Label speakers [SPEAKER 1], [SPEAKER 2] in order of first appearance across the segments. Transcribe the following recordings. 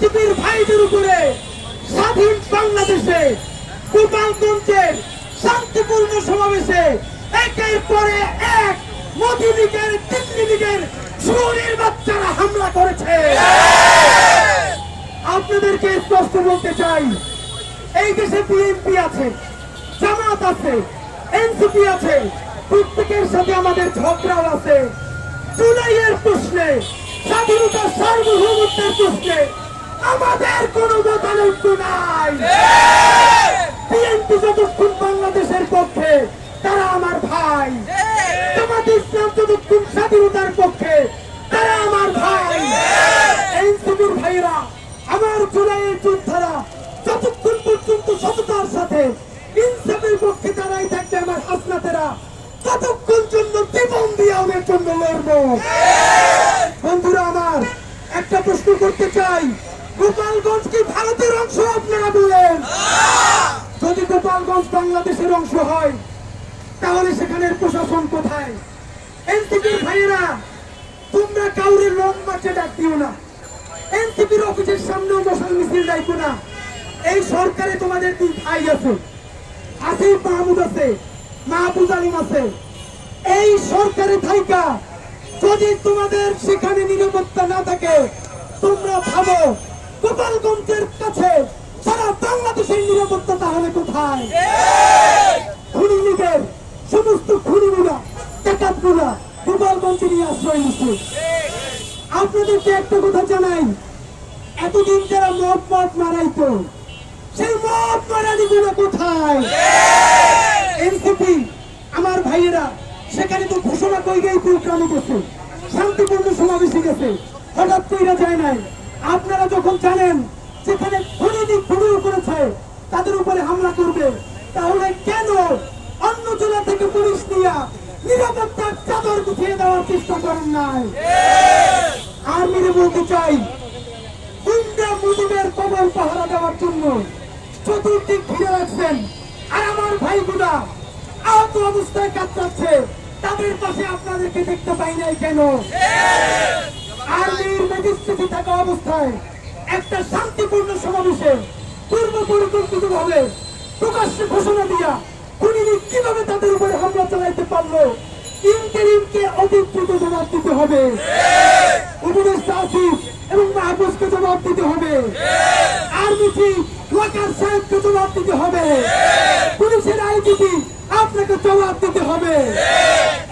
[SPEAKER 1] এনসিপির ভাইদের উপরে স্বাধীন বাংলাদেশে গোপালগঞ্জের শান্তিপূর্ণ সমাবেশে, একের পরে এক মোদী লীগের, দিল্লি লীগের সুরের বাচ্চারা হামলা করেছে। আপনাদেরকে স্পষ্ট বলতে চাই, এই দেশে বিএনপি আছে, জামাত আছে, এনসিপি আছে, প্রত্যেকের সাথে আমাদের ঝগড়াও আছে। জুলাইয়ের প্রশ্নে স্বাধীনতা সার্বভৌমত্বের প্রশ্নে আমাদের কোন মতানৈক্য নাই। বিএনপি যতক্ষণ বাংলাদেশের পক্ষে, তারা আমার ভাই। জামাত ইসলাম যতক্ষণ স্বাধীনতার পক্ষে, তারা আমার ভাই। এনসিপির ভাইরা, আমার জুলাইয়ের যোদ্ধারা, যতক্ষণ পর্যন্ত সততার সাথে ইনসাফের পক্ষে দাঁড়াই থাকবে আমার হাসনাতেরা, ততক্ষণ জন্য জীবন দিয়ে ওদের জন্য লড়বো। বন্ধুরা আমার, একটা প্রশ্ন করতে চাই। গোপালগঞ্জ কি ভারতের অংশ আপনারা বলেন? যদি গোপালগঞ্জ বাংলাদেশের অংশ হয়, তাহলে সেখানের প্রশাসন কোথায়? এনসিপির ভাইয়েরা, তোমরা কাউরে লং মার্চে ডাক দিও না। এনসিপির অফিসের সামনেও মশাল মিছিল রাখো না। এই সরকারে তোমাদের দুই ভাই আছে। আসিফ মাহমুদ আছে মাহবুজ আলিম আছে। এই সরকারে থাইকা, যদি তোমাদের সেখানে নিরাপত্তা না থাকে, তোমরা ভাবো গোপালগঞ্জের কাছে সারা বাংলাদেশের নিরাপত্তা তাহলে কোথায়? খুনি সমস্ত খুনিগুলা ডাকাতগুলা গোপালগঞ্জে নিয়ে আশ্রয় নিচ্ছে। আপনাদেরকে একটা কথা জানাই, এতদিন যারা মদ মদ মারাইতো, সেই মদ মারানি গুলো কোথায়? এনসিপি, আমার ভাইয়েরা, সেখানে তো ঘোষণা করে গেছে, শান্তিপূর্ণ সমাবেশে গেছে, হঠাৎ কইরা যায় নাই। আপনারা যখন জানেন যেখানে করেছে, তাদের উপরে হামলা করবে, তাহলে কেন অন্য জেলা থেকে পুলিশ নিয়ে নিরাপত্তার চাদর গুছিয়ে দেওয়ার চেষ্টা করেন নাই? আর মেরে বলতে চাই, গুন্ডা মুজিবের কবর পাহারা দেওয়ার জন্য চতুর্দিক ঘিরে রাখছেন। আর আমার ভাই ভাইগুলা আহত অবস্থায় কাতরাচ্ছে। তাদের পাশে আপনাদেরকে দেখতে পাই নাই কেন? আর্মির ম্যাজিস্ট্রেটে থাকা অবস্থায় একটা শান্তিপূর্ণ সমাবেশে পূর্ব পরিকল্পিত প্রকাশ্যে ঘোষণা দিয়া খুনিরা কীভাবে তাদের উপরে হামলা চালাইতে পারল, ইন্টারিমকে অধিকৃত জবাব দিতে হবে। উপদেষ্টা আসিফ এবং মাহবুবকে জবাব দিতে হবে। আর্মি চিফ ওয়াকার সাহেবকে জবাব দিতে হবে। পুলিশের আইজিপি আপনাকে জবাব দিতে হবে।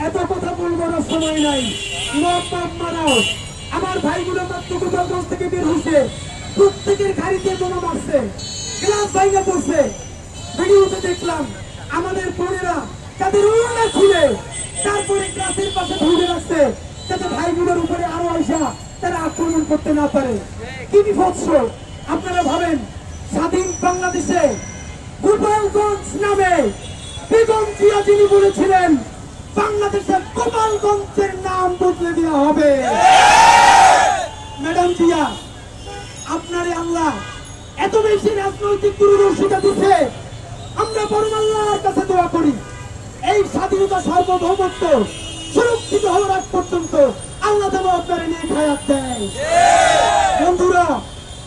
[SPEAKER 1] এত কথা বলবার আর সময় নাই। মত মারাও। আমার ভাইগুলো মাত্র থেকে বের হয়েছে। প্রত্যেকের গাড়িতে বোমা মারছে। গ্লাস ভাইঙ্গা পড়ছে। ভিডিওতে দেখলাম আমাদের বোনেরা তাদের উড়না খুলে তারপরে গ্লাসের পাশে ধরে রাখছে যাতে ভাইগুলোর উপরে আরও আইসা তারা আক্রমণ করতে না পারে। কি বিভৎস। আপনারা ভাবেন স্বাধীন বাংলাদেশে গোপালগঞ্জ নামে বেগম জিয়া যিনি বলেছিলেন বাংলাদেশের গোপালগঞ্জের নাম বদলে দেওয়া হবে। ম্যাডাম জিয়া, আপনারে আল্লাহ এত বেশি রাজনৈতিক দূরদর্শিতা দিচ্ছে আমরা পরম আল্লাহর কাছে দোয়া করি। এই স্বাধীনতা সার্বভৌমত্ব সুরক্ষিত হওয়ার আগ পর্যন্ত আল্লাহ যেন আপনারা নিয়ে খায়াত দেয়। বন্ধুরা,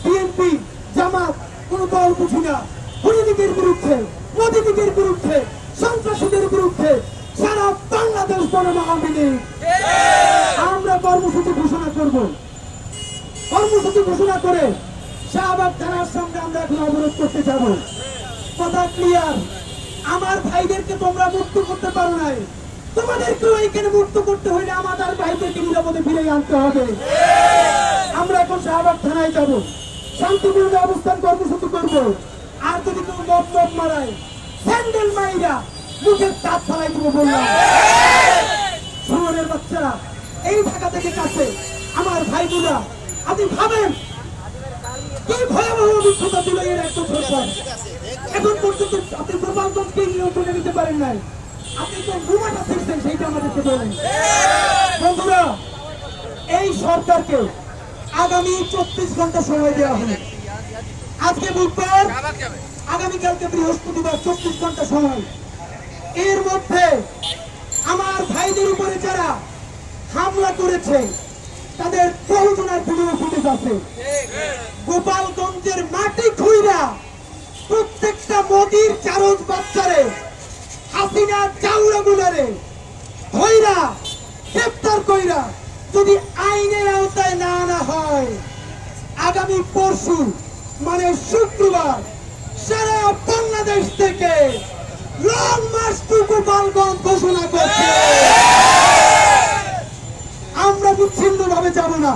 [SPEAKER 1] বিএনপি, জামাত, কোন দল বুঝি না। হুলিদিকের বিরুদ্ধে মোদীদিকের বিরুদ্ধে, সন্ত্রাসীদের বিরুদ্ধে সারা বাংলাদেশ জনমা আওয়ামী লীগ আমরা কর্মসূচি ঘোষণা করব। কর্মসূচি ঘোষণা করে শাহবাগ থানার সঙ্গে আমরা এখন অবরোধ করতে যাব। কথা ক্লিয়ার আমার ভাইদেরকে তোমরা মুক্ত করতে পারো নাই। তোমাদেরকেও এইখানে মুক্ত করতে হইলে আমাদের ভাইদেরকে নিরাপদে ফিরে আনতে হবে। আমরা এখন শাহবাগ থানায় যাব। শান্তিপূর্ণ অবস্থান কর্মসূচি করব। আর যদি কেউ মত মারায়, স্যান্ডেল মাইরা মুখের চাপ ফেলাই দিব বললাম। শহরের বাচ্চারা, এই ঢাকা থেকে কাছে, আমার ভাবেন? এখন পর্যন্ত আপনি সরকারকে আগামী চব্বিশ ঘণ্টা সময় দেওয়া হবে। আজকে বুধবার, আগামীকালকে বৃহস্পতিবার চব্বিশ ঘণ্টা সময়। এর মধ্যে আমার ভাইদের উপরে যারা হামলা করেছে, তাদের বহুজনের ভিডিও ফুটেজ আছে। গোপালগঞ্জের মাটি খুইরা প্রত্যেকটা মোদির চারজ বাচ্চারে হাসিনা চাউরা গুলারে ধইরা, গ্রেপ্তার কইরা যদি আইনের আওতায় না আনা হয়, আগামী পরশু মানে শুক্রবার, সারা বাংলাদেশ থেকে লং মার্চ টু গোপালগঞ্জ ঘোষণা করছে। আমরা বিচ্ছিন্ন ভাবে যাব না।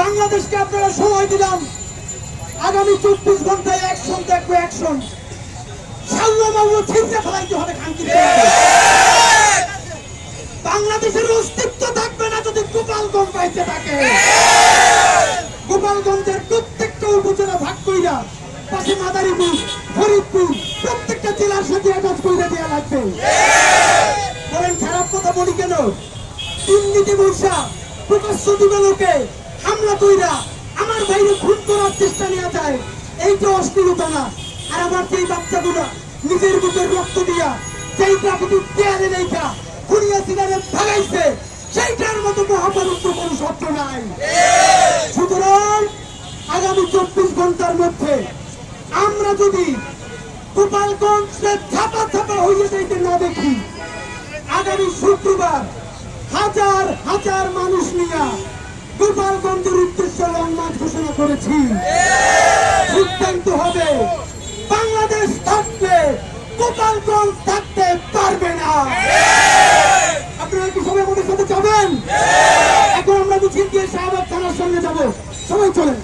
[SPEAKER 1] বাংলাদেশকে আপনারা সময় দিলাম। আগামী চব্বিশ ঘন্টায় অ্যাকশন দেখব, অ্যাকশন। সাল্লামাল্য ছিঁড়ে ফেলাইতে হবে খানকি বাংলাদেশের অস্তিত্ব থাকবে না যদি গোপালগঞ্জ পাইতে থাকে। গোপালগঞ্জের প্রত্যেকটা উপজেলা ভাগ কইরা পাশে মাদারীপুর, ফরিদপুর, প্রত্যেকটা জেলার সাথে অ্যাটাচ কইরা দেওয়া লাগবে। বলেন, খারাপ কথা বলি কেন? দুর্নীতি বৈশা প্রকাশ্য দিবালোকে হামলা কইরা আমার বাইরে খুন করার চেষ্টা নেওয়া যায়, এইটা অশ্লীলতা না। আর আমার সেই বাচ্চাগুলো নিজের বুকের রক্ত দিয়া যেই প্রাকৃতিক দেয়ালে রেখা খুনিয়া সিনারে ভাগাইছে, সেইটার মতো মহাভারত কোনো শব্দ নাই। সুতরাং আগামী চব্বিশ ঘণ্টার মধ্যে আমরা যদি গোপালগঞ্জে ছাপা ছাপা হইয়ে যাইতে না দেখি, আগামী শুক্রবার হাজার হাজার মানুষ নিয়ে গোপালগঞ্জের উদ্দেশ্যে লং মার্চ ঘোষণা করেছি। সিদ্ধান্ত হবে, বাংলাদেশ থাকবে গোপালগঞ্জ থাকতে পারবে না। আপনারা কি সবাই আমাদের সাথে যাবেন? এখন আমরা মিছিল দিয়ে শাহবাগ থানার সামনে যাব। সবাই চলেন।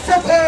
[SPEAKER 1] একসাথে